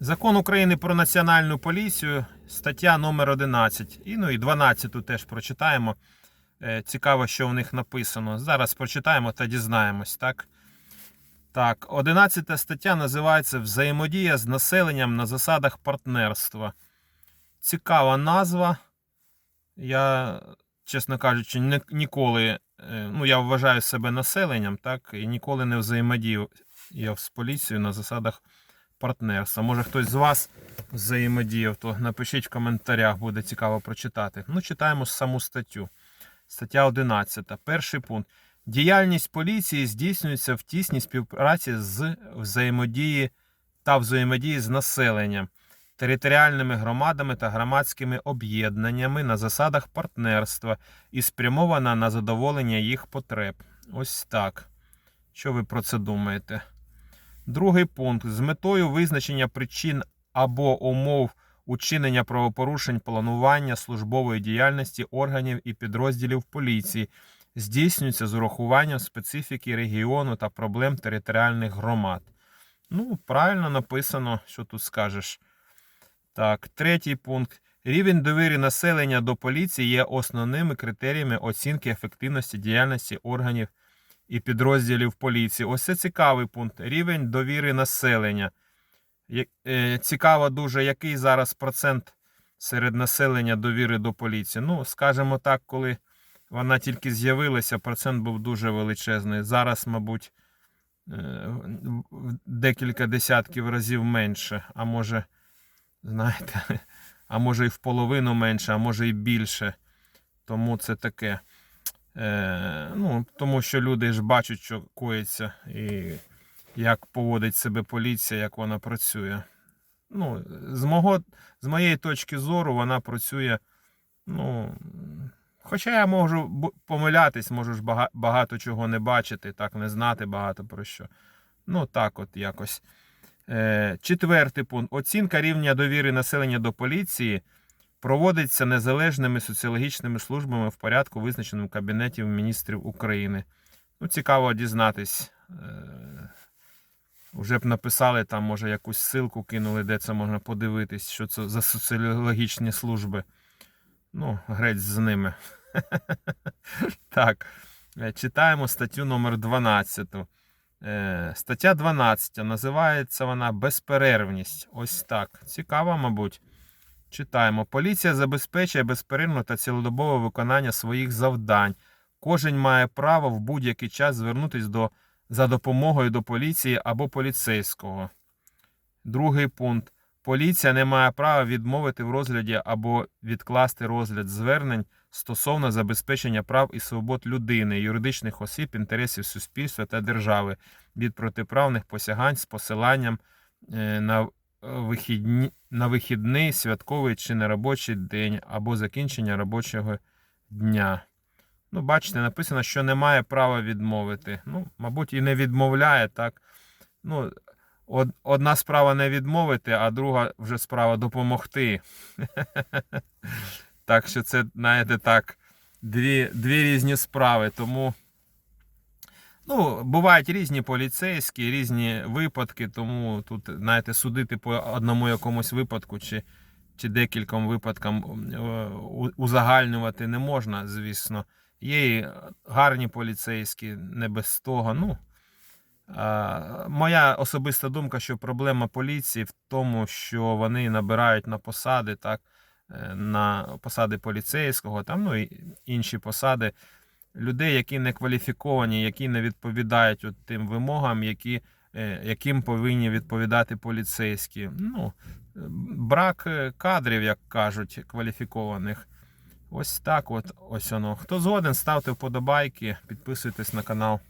Закон України про національну поліцію, стаття номер 11. І, ну і 12 теж прочитаємо. Е, Цікаво, що в них написано. Зараз прочитаємо та дізнаємось, так? Так, 11 стаття називається Взаємодія з населенням на засадах партнерства. Цікава назва. Я, чесно кажучи, ні- ніколи, е, ну, я вважаю себе населенням, так, і ніколи не взаємодію я з поліцією на засадах партнерства. Може хтось з вас взаємодіяв, то напишіть в коментарях, буде цікаво прочитати. Ну, читаємо саму статтю. Стаття 11. Перший пункт. Діяльність поліції здійснюється в тісній співпраці з взаємодії та взаємодії з населенням, територіальними громадами та громадськими об'єднаннями на засадах партнерства і спрямована на задоволення їх потреб. Ось так. Що ви про це думаєте? Другий пункт. З метою визначення причин або умов учинення правопорушень планування службової діяльності органів і підрозділів поліції здійснюється з урахуванням специфіки регіону та проблем територіальних громад. Ну, правильно написано, що тут скажеш. Так, третій пункт. Рівень довіри населення до поліції є основними критеріями оцінки ефективності діяльності органів і підрозділів поліції. Ось це цікавий пункт. Рівень довіри населення. Е, Цікаво дуже, який зараз процент серед населення довіри до поліції. Ну, скажімо так, коли вона тільки з'явилася, процент був дуже величезний. Зараз, мабуть, е, декілька десятків разів менше, а може, знаєте, а може і в половину менше, а може і більше. Тому це таке. Е, ну, тому що люди ж бачать, що коїться, і як поводить себе поліція, як вона працює. Ну, з, мого, з моєї точки зору, вона працює. Ну, хоча я можу помилятись, можу ж багато чого не бачити, так не знати багато про що. Ну, так, от якось. Е, четвертий пункт. Оцінка рівня довіри населення до поліції проводиться незалежними соціологічними службами в порядку, визначеному Кабінетів міністрів України. Ну, цікаво дізнатись. Е, Вже б написали там, може, якусь ссылку кинули, де це можна подивитись, що це за соціологічні служби. Ну, грець з ними. Так, е, читаємо статтю номер 12. Е, Стаття 12 називається вона Безперервність. Ось так. Цікаво, мабуть. Читаємо. Поліція забезпечує безперервне та цілодобове виконання своїх завдань. Кожен має право в будь-який час звернутися до, за допомогою до поліції або поліцейського. Другий пункт. Поліція не має права відмовити в розгляді або відкласти розгляд звернень стосовно забезпечення прав і свобод людини, юридичних осіб, інтересів суспільства та держави від протиправних посягань з посиланням е, на вихідні, на вихідний, святковий чи неробочий день або закінчення робочого дня. Ну, бачите, написано, що не має права відмовити. Ну, мабуть, і не відмовляє, так. Ну, од- одна справа не відмовити, а друга вже справа допомогти. Так що це, знаєте, так, дві різні справи. Тому. Ну, бувають різні поліцейські, різні випадки, тому тут, знаєте, судити по одному якомусь випадку чи, чи декільком випадкам е, узагальнювати не можна, звісно. Є і гарні поліцейські, не без того. Ну, моя особиста думка, що проблема поліції в тому, що вони набирають на посади, так, е, на посади поліцейського, там, ну і інші посади людей, які не кваліфіковані, які не відповідають от тим вимогам, які, е, яким повинні відповідати поліцейські. Ну, брак е, кадрів, як кажуть, кваліфікованих. Ось так от ось воно. Хто згоден, ставте вподобайки, підписуйтесь на канал.